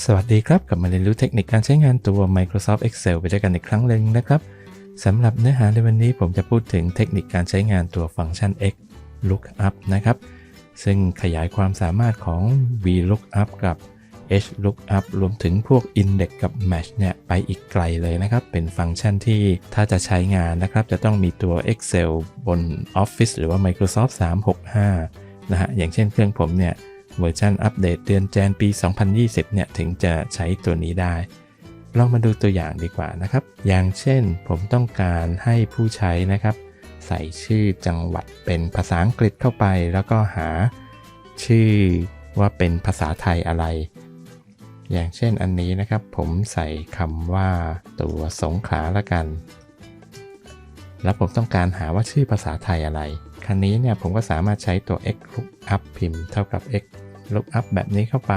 สวัสดีครับ กลับมาเรียนรู้เทคนิคการใช้งานตัว Microsoft Excel ไปด้วยกันอีกครั้งหนึ่งนะครับสำหรับเนื้อหาในวันนี้ผมจะพูดถึงเทคนิคการใช้งานตัวฟังก์ชัน x lookup นะครับ ซึ่งขยายความสามารถของ v lookup กับ h lookup รวมถึงพวก index กับ match เนี่ยไปอีกไกลเลยนะครับ เป็นฟังก์ชันที่ถ้าจะใช้งานนะครับ จะต้องมีตัว Excel บน Office หรือว่า Microsoft 365 นะฮะอย่างเช่นเครื่องผมเนี่ย เวอร์ชันอัปเดตเดือนแจนปี 2020 เนี่ย ถึงจะใช้ตัวนี้ได้ลองมาดูตัวอย่างดีกว่านะครับ อย่างเช่นผมต้องการให้ผู้ใช้นะครับ ใส่ชื่อจังหวัดเป็นภาษาอังกฤษเข้าไป แล้วก็หาชื่อว่าเป็นภาษาไทยอะไร อย่างเช่นอันนี้นะครับ ผมใส่คำว่าตัวสงขลาละกัน แล้วผมต้องการหาว่าชื่อภาษาไทยอะไรครั้นี้เนี่ยผมก็สามารถใช้ตัว x lookup พิมพ์เท่ากับ x lookup แบบนี้เข้าไป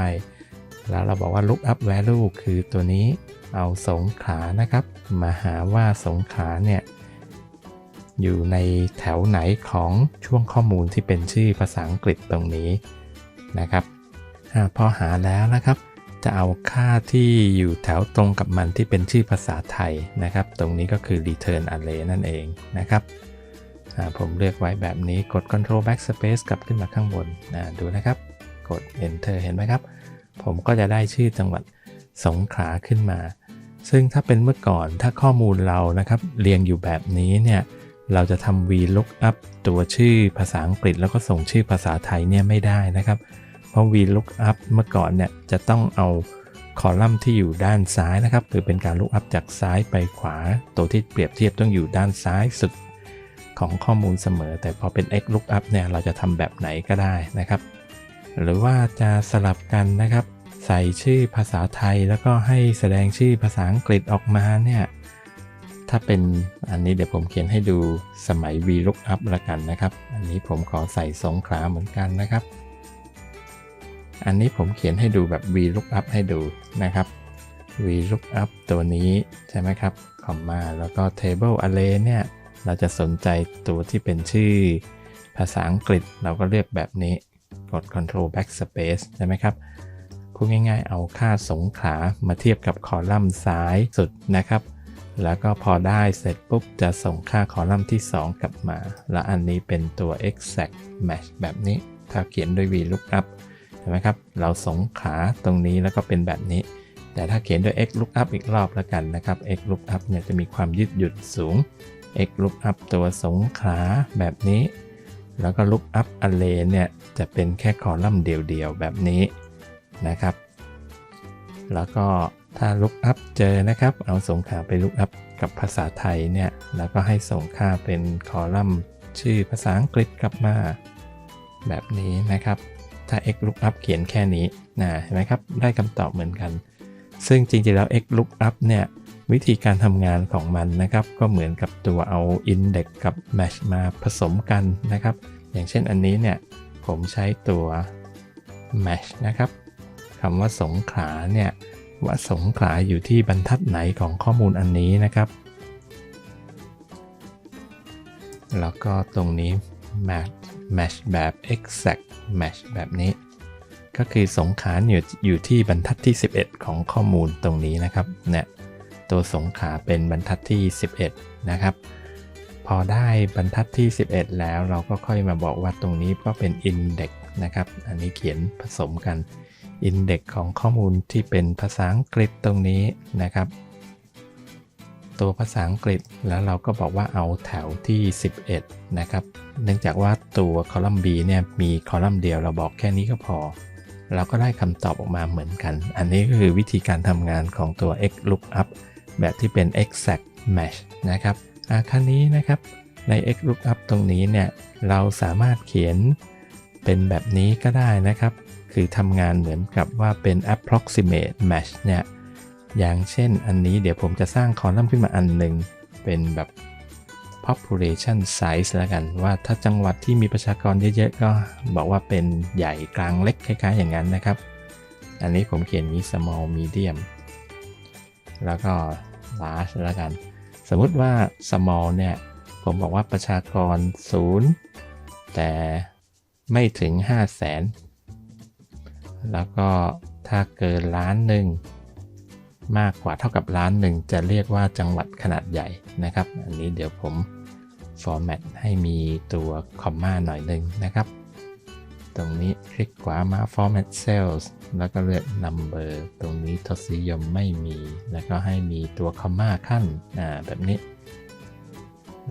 แล้วเราบอกว่า lookup value คือตัวนี้เอาสงขานะครับ มาหาว่าสงขาเนี่ยอยู่ในแถวไหนของช่วงข้อมูลที่เป็นชื่อภาษาอังกฤษตรงนี้นะครับอพอหาแล้วนะครับ จะเอาค่าที่อยู่แถวตรงกับมันที่เป็นชื่อภาษาไทยนะครับ ตรงนี้ก็คือ return array นั่นเองนะครับผมเลือกไว้แบบนี้กด control backspace กลับขึ้นมาข้างบนดูนะครับ กด enter เห็นไหมครับ ผมก็จะได้ชื่อจังหวัดสงขลาขึ้นมา ซึ่งถ้าเป็นเมื่อก่อนถ้าข้อมูลเรานะครับ เรียงอยู่แบบนี้เนี่ยเราจะทำ VLOOKUP ตัวชื่อภาษาอังกฤษแล้วก็ส่งชื่อภาษาไทยเนี่ยไม่ได้นะครับ เพราะ VLOOKUP เมื่อก่อนเนี่ยจะต้องเอาคอลัมน์ที่อยู่ด้านซ้ายนะครับ หรือเป็นการ lookup จากซ้ายไปขวา ตัวที่เปรียบเทียบต้องอยู่ด้านซ้ายสุดของข้อมูลเสมอ แต่พอเป็น X lookup เนี่ยเราจะทำแบบไหนก็ได้นะครับ หรือว่าจะสลับกันนะครับ ใส่ชื่อภาษาไทยแล้วก็ให้แสดงชื่อภาษาอังกฤษออกมาเนี่ยถ้าเป็นอันนี้เดี๋ยวผมเขียนให้ดูสมัย VLOOKUP ละกันนะครับ อันนี้ผมขอใส่สงขลาเหมือนกันนะครับ อันนี้ผมเขียนให้ดูแบบ VLOOKUP ให้ดูนะครับ VLOOKUP ตัวนี้ใช่ไหมครับคอมมาแล้วก็ Table Array เนี่ยเราจะสนใจตัวที่เป็นชื่อ ภาษาอังกฤษเราก็เลือกแบบนี้ กด Control Backspace ใช่ไหมครับพูดง่ายๆ เอาค่าสงขามาเทียบกับคอลัมน์ซ้ายสุดนะครับ แล้วก็พอได้เสร็จปุ๊บ จะส่งค่าคอลัมน์ที่ 2 กลับมา และอันนี้เป็นตัว exact match แบบนี้ ถ้าเขียนด้วย VLOOKUP ใช่ไหมครับ เราสงขาตรงนี้แล้วก็เป็นแบบนี้ แต่ถ้าเขียนด้วย x lookup อีกรอบแล้วกันนะครับ x lookup เนี่ยจะมีความยืดหยุ่นสูง x lookup ตัวสงขาแบบนี้ แล้วก็ lookup array เนี่ยจะเป็นแค่คอลัมน์เดียวๆ แบบนี้นะครับ แล้วก็ถ้า lookup เจอนะครับ เอาสงขาไป lookup กับภาษาไทยเนี่ย แล้วก็ให้ส่งค่าเป็นคอลัมน์ชื่อภาษาอังกฤษกลับมา แบบนี้นะครับ ถ้า x lookup เขียนแค่นี้นะเห็นไหมครับ ได้คำตอบเหมือนกัน ซึ่งจริงๆแล้ว x lookup เนี่ย วิธีการทำงานของมันนะครับ ก็เหมือนกับตัวเอา index กับ match มาผสมกันนะครับ อย่างเช่นอันนี้เนี่ยผมใช้ตัว match นะครับคำว่าสงขาเนี่ยว่าสงขาอยู่ที่บรรทัดไหนของข้อมูลอันนี้นะครับ แล้วก็ตรงนี้ match match แบบ exact match แบบนี้ ก็คือสงขาอยู่อยู่ที่บรรทัดที่ 11 ของข้อมูลตรงนี้นะครับเนี่ย ตัวสงขาเป็นบรรทัดที่ 11 นะครับ พอได้บรรทัดที่ 11 แล้วเราก็ค่อยมาบอกว่าตรงนี้ก็เป็น index นะครับ อันนี้เขียนผสมกัน index ของข้อมูลที่เป็นภาษาอังกฤษตรงนี้นะครับ ตัวภาษาอังกฤษแล้วเราก็บอกว่าเอาแถวที่ 11 นะครับ เนื่องจากว่าตัวคอลัมน์ B เนี่ยมีคอลัมน์เดียวเราบอกแค่นี้ก็พอเราก็ได้คำตอบออกมาเหมือนกัน อันนี้ก็คือวิธีการทำงานของตัว x lookup แบบที่เป็น exact match นะครับอาคันนี้นะครับใน x lookup ตรงนี้เนี่ยเราสามารถเขียนเป็นแบบนี้ก็ได้นะครับ คือทำงานเหมือนกับว่าเป็น approximate match เนี่ยอย่างเช่นอันนี้เดี๋ยวผมจะสร้างคอลัมน์ขึ้นมาอันหนึ่งเป็นแบบ population size แล้วกันว่าถ้าจังหวัดที่มีประชากรเยอะๆ ก็บอกว่าเป็นใหญ่กลางเล็กคล้ายๆ อย่างนั้นนะครับ อันนี้ผมเขียนนี้ small medium แล้วก็ large แล้วกัน สมมุติว่า small เนี่ย ผมบอกว่าประชากร 0 แต่ไม่ถึง 5 0 0แสนแล้วก็ถ้าเกินล้านหนึ่งมากกว่าเท่ากับล้านหนึ่งจะเรียกว่าจังหวัดขนาดใหญ่นะครับ อันนี้เดี๋ยวผม format ให้มีตัวคอมมาหน่อยหนึ่งนะครับ ตรงนี้คลิกขวามา format cells แล้วก็เลือก number ตรงนี้ทศนิยมไม่มี แล้วก็ให้มีตัวคอมมาขั้นอ่าแบบนี้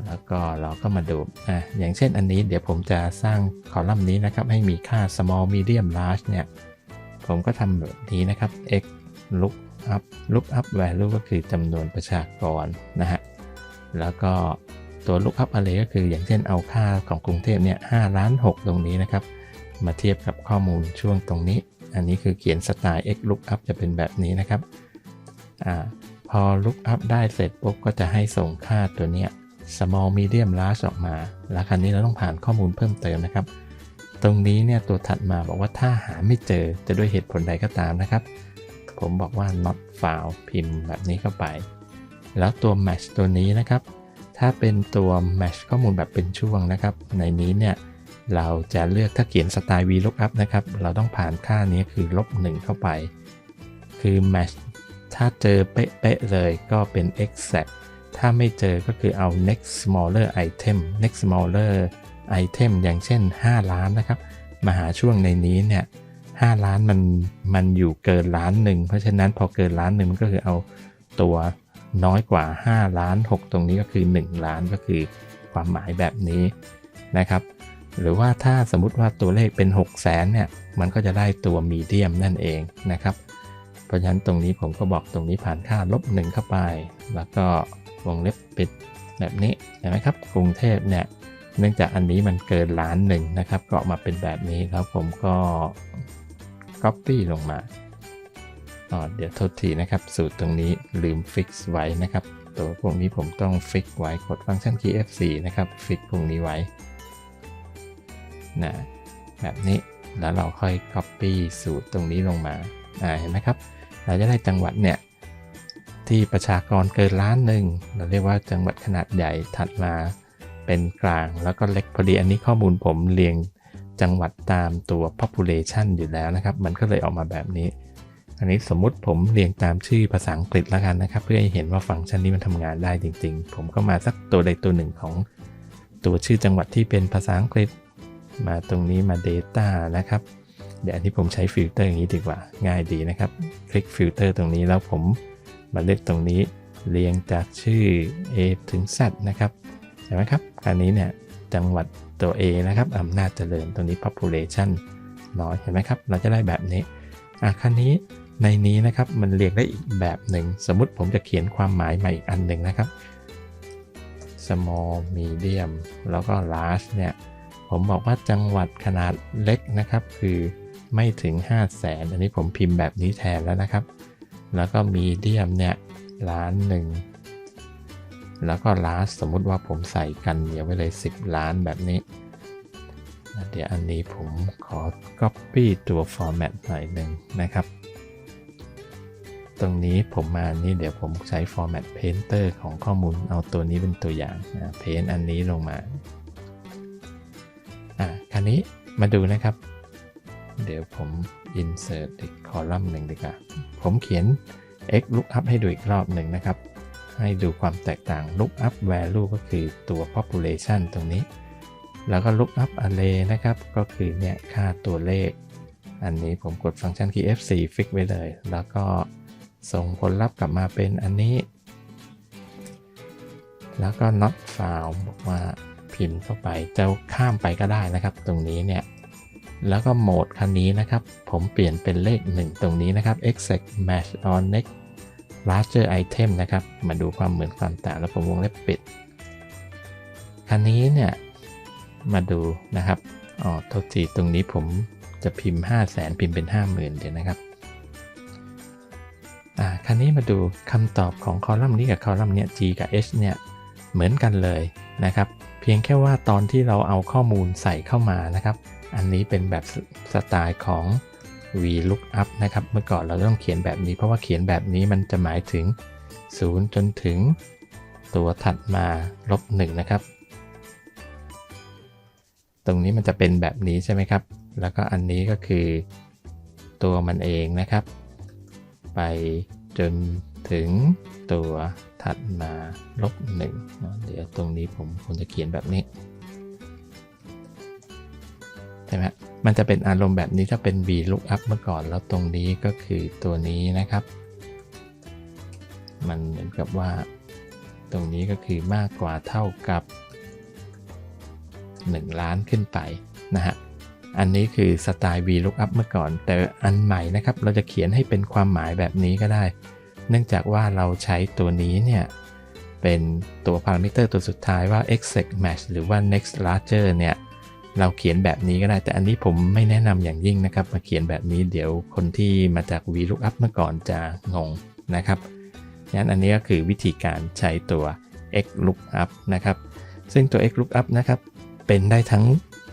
แล้วก็เราก็มาดูอะอย่างเช่นอันนี้เดี๋ยวผมจะสร้างคอลัมน์นี้นะครับ ให้มีค่า small medium large เนี่ย ผมก็ทำแบบนี้นะครับ x look up look up value ก็คือจำนวนประชากรนะฮะ แล้วก็ตัว look up array ก็คืออย่างเช่นเอาค่าของกรุงเทพเนี่ย5ล้าน 6 ตรงนี้นะครับ มาเทียบกับข้อมูลช่วงตรงนี้ อันนี้คือเขียนสไตล์ x look up จะเป็นแบบนี้นะครับอพอ look up ได้เสร็จปุ๊บก็จะให้ส่งค่าตัวเนี้ย small medium large ออกมา แล้วคราวนี้เราต้องผ่านข้อมูลเพิ่มเติมนะครับ ตรงนี้เนี่ยตัวถัดมาบอกว่าถ้าหาไม่เจอจะด้วยเหตุผลใดก็ตามนะครับ ผมบอกว่า not found พิมพ์แบบนี้เข้าไป แล้วตัว match ตัวนี้นะครับ ถ้าเป็นตัว match ข้อมูลแบบเป็นช่วงนะครับ ในนี้เนี่ย เราจะเลือกถ้าเขียนสไตล์ VLOOKUP นะครับ เราต้องผ่านค่านี้คือลบ1เข้าไป คือ match ถ้าเจอเป๊ะๆเลยก็เป็น exact ถ้าไม่เจอก็คือเอา next smaller item next smaller item อย่างเช่น 5 ล้านนะครับ มาหาช่วงในนี้เนี่ย5ล้านมันมันอยู่เกินล้านหนึ่งเพราะฉะนั้นพอเกินล้านหนึ่งมันก็คือเอาตัวน้อยกว่า 5 ล้าน 6 ตรงนี้ก็คือ 1 ล้านก็คือความหมายแบบนี้นะครับ หรือว่าถ้าสมมติว่าตัวเลขเป็น 6 0 0แสนเนี่ย มันก็จะได้ตัวมีเดียมนั่นเองนะครับ เพราะฉะนั้นตรงนี้ผมก็บอกตรงนี้ผ่านค่าลบ1เข้าไป แล้วก็วงเล็บปิดแบบนี้เห็นไหมครับ กรุงเทพเนี่ยเนื่องจากอันนี้มันเกินล้านหนึ่งนะครับก็มาเป็นแบบนี้แล้วผมก็ Copy ลงมาอ๋อเดี๋ยวโทษทีนะครับ สูตรตรงนี้ลืม Fix ไว้นะครับ ตัวพวกนี้ผมต้อง Fix ไว้กดฟังก์ชัน key F4 นะครับ Fix พวกนี้ไว้ นะแบบนี้แล้วเราค่อย Copy สูตรตรงนี้ลงมาอ่าเห็นไหมครับ เราจะได้จังหวัดเนี่ยที่ประชากรเกินล้านหนึ่งเราเรียกว่าจังหวัดขนาดใหญ่ถัดมาเป็นกลางแล้วก็เล็กพอดีอันนี้ข้อมูลผมเรียงจังหวัดตามตัว population อยู่แล้วนะครับ มันก็เลยออกมาแบบนี้ อันนี้สมมุติผมเรียงตามชื่อภาษาอังกฤษแล้วกันนะครับ เพื่อให้เห็นว่าฟังก์ชันนี้มันทำงานได้จริง ๆ ผมก็มาสักตัวใดตัวหนึ่งของ ตัวชื่อจังหวัดที่เป็นภาษาอังกฤษ มาตรงนี้มา data นะครับ เดี๋ยวอันนี้ผมใช้ฟิลเตอร์อย่างนี้ดีกว่า ง่ายดีนะครับ คลิกฟิลเตอร์ตรงนี้แล้วผมมาเลือกตรงนี้เรียงจากชื่อ A ถึง Z นะครับเห็นไหมครับอันนี้เนี่ยจังหวัดตัว A นะครับอำนาจเจริญตรงนี้ population น้อยเห็นไหมครับ เราจะได้แบบนี้อะคันนี้ในนี้นะครับมันเรียงได้อีกแบบหนึ่ง สมมติผมจะเขียนความหมายใหม่อีกอันหนึ่งนะครับ small medium แล้วก็ large เนี่ย ผมบอกว่าจังหวัดขนาดเล็กนะครับ คือไม่ถึง 5 0 0แสนอันนี้ผมพิมพ์แบบนี้แทนแล้วนะครับ แล้วก็มีเดียมเนี่ยล้านหนึ่งแล้วก็ล้านสมมุติว่าผมใส่กันเดี๋ยวไว้เลย 10 ล้านแบบนี้ เดี๋ยวอันนี้ผมขอ Copy ตัว Format หน่อยหนึ่งนะครับ ตรงนี้ผมมานี่เดี๋ยวผมใช้ Format Painter ของข้อมูลเอาตัวนี้เป็นตัวอย่างนะเพนอันนี้ลงมา คราวนี้มาดูนะครับ เดี๋ยวผม insert อีกคอลัมน์หนึ่งดีกว่า ผมเขียน x lookup ให้ดูอีกรอบหนึ่งนะครับ ให้ดูความแตกต่าง lookup value ก็คือตัว population ตรงนี้ แล้วก็ lookup array นะครับ ก็คือเนี่ยค่าตัวเลข อันนี้ผมกดฟังก์ชัน key F4 fix ไว้เลย แล้วก็ส่งผลลัพธ์กลับมาเป็นอันนี้ แล้วก็ not found บอกว่า พิมพ์เข้าไป จะข้ามไปก็ได้นะครับ ตรงนี้เนี่ย แล้วก็โหมดคันนี้นะครับ ผมเปลี่ยนเป็นเลข 1 ตรงนี้นะครับ exact match on next larger item นะครับ มาดูความเหมือนความต่างแล้วผมวงเล็บปิด คันนี้เนี่ย มาดูนะครับ อ๋อโทษทีตรงนี้ผมจะพิมพ์ 5 0 0แสนพิมพ์เป็น 50,000 เดี๋ยวนะครับอ่าคันนี้มาดูคำตอบของคอลัมน์นี้กับคอลัมน์เนี้ย G กับ H เนี่ยเหมือนกันเลยนะครับ เพียงแค่ว่าตอนที่เราเอาข้อมูลใส่เข้ามานะครับ อันนี้เป็นแบบสไตล์ของ VLOOKUP นะครับ เมื่อก่อนเราต้องเขียนแบบนี้ เพราะว่าเขียนแบบนี้มันจะหมายถึง 0 จนถึง ตัวถัดมาลบ1นะครับ ตรงนี้มันจะเป็นแบบนี้ใช่ไหมครับ แล้วก็อันนี้ก็คือ ตัวมันเองนะครับ ไปจนถึงตัว ถัดมาลบหนึ่งเนอะเดี๋ยวตรงนี้ผมควรจะเขียนแบบนี้ใช่ไหมมันจะเป็นอารมณ์แบบนี้ถ้าเป็น v lookup เมื่อก่อนแล้วตรงนี้ก็คือตัวนี้นะครับ มันเหมือนกับว่า ตรงนี้ก็คือมากกว่าเท่ากับ 1 ล้านขึ้นไปนะฮะอันนี้คือสไตล์ VLOOKUP เมื่อก่อน แต่อันใหม่นะครับ เราจะเขียนให้เป็นความหมายแบบนี้ก็ได้ เนื่องจากว่าเราใช้ตัวนี้เนี่ยเป็นตัวพารามิเตอร์ตัวสุดท้ายว่า exec match หรือว่า next larger เนี่ยเราเขียนแบบนี้ก็ได้ แต่อันนี้ผมไม่แนะนำอย่างยิ่งนะครับ มาเขียนแบบนี้เดี๋ยวคนที่มาจาก VLOOKUP เมื่อก่อนจะงงนะครับงั้นอันนี้ก็คือวิธีการใช้ตัว XLOOKUP นะครับ ซึ่งตัว XLOOKUP นะครับเป็นได้ทั้ง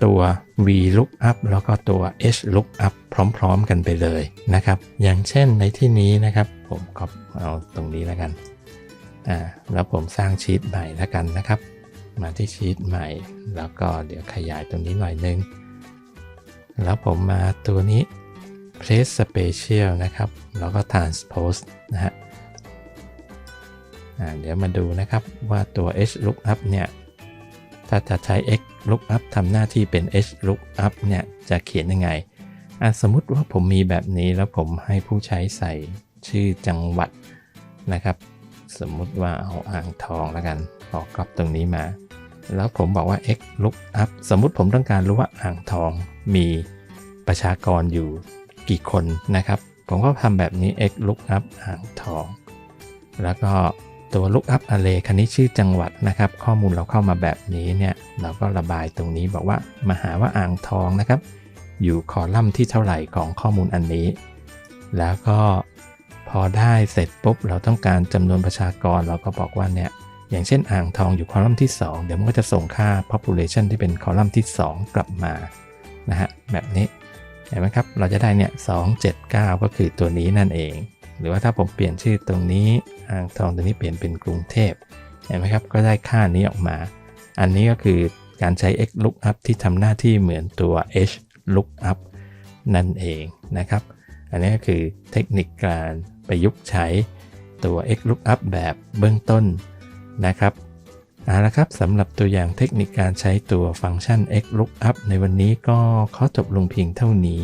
ตัว VLOOKUP แล้วก็ตัว HLOOKUP พร้อมๆกันไปเลยนะครับ อย่างเช่นในที่นี้นะครับ ผมก็เอาตรงนี้แล้วกันอ่าแล้วผมสร้างชีตใหม่แล้วกันนะครับ มาที่ชีตใหม่ แล้วก็เดี๋ยวขยายตรงนี้หน่อยนึง แล้วผมมาตัวนี้ place special นะครับ แล้วก็ transpose นะฮะอ่าเดี๋ยวมาดูนะครับว่าตัว HLOOKUP เนี่ย ถ้าจะใช้ x lookup ทำหน้าที่เป็น h lookup เนี่ยจะเขียนยังไงอะสมมุติว่าผมมีแบบนี้แล้วผมให้ผู้ใช้ใส่ชื่อจังหวัดนะครับ สมมุติว่าเอาอ่างทองแล้วกันขอกรอบตรงนี้มา แล้วผมบอกว่า x lookup สมมุติผมต้องการรู้ว่าอ่างทองมีประชากรอยู่กี่คนนะครับ ผมก็ทำแบบนี้ x lookup อ่างทอง แล้วก็ ตัว lookup array คันนี้ชื่อจังหวัดนะครับ ข้อมูลเราเข้ามาแบบนี้เนี่ยเราก็ระบายตรงนี้บอกว่ามาหาว่าอ่างทองนะครับ อยู่คอลัมน์ที่เท่าไหร่ของข้อมูลอันนี้ แล้วก็พอได้เสร็จปุ๊บเราต้องการจำนวนประชากรเราก็บอกว่าเนี่ยอย่างเช่นอ่างทองอยู่คอลัมน์ที่ 2 เดี๋ยวมันก็จะส่งค่า population ที่เป็นคอลัมน์ที่ 2 กลับมานะฮะแบบนี้เห็นไหมครับเราจะได้เนี่ย279ก็คือตัวนี้นั่นเอง หรือว่าถ้าผมเปลี่ยนชื่อตรงนี้อ่างทองตัวนี้เปลี่ยนเป็นกรุงเทพเห็นไหมครับก็ได้ค่านี้ออกมา อันนี้ก็คือการใช้ x lookup ที่ทำหน้าที่เหมือนตัว h lookup นั่นเองนะครับ อันนี้ก็คือเทคนิคการประยุกต์ใช้ตัว x lookup แบบเบื้องต้นนะครับเอาละครับสำหรับตัวอย่างเทคนิคการใช้ตัวฟังก์ชัน x lookup ในวันนี้ก็ขอจบลงเพียงเท่านี้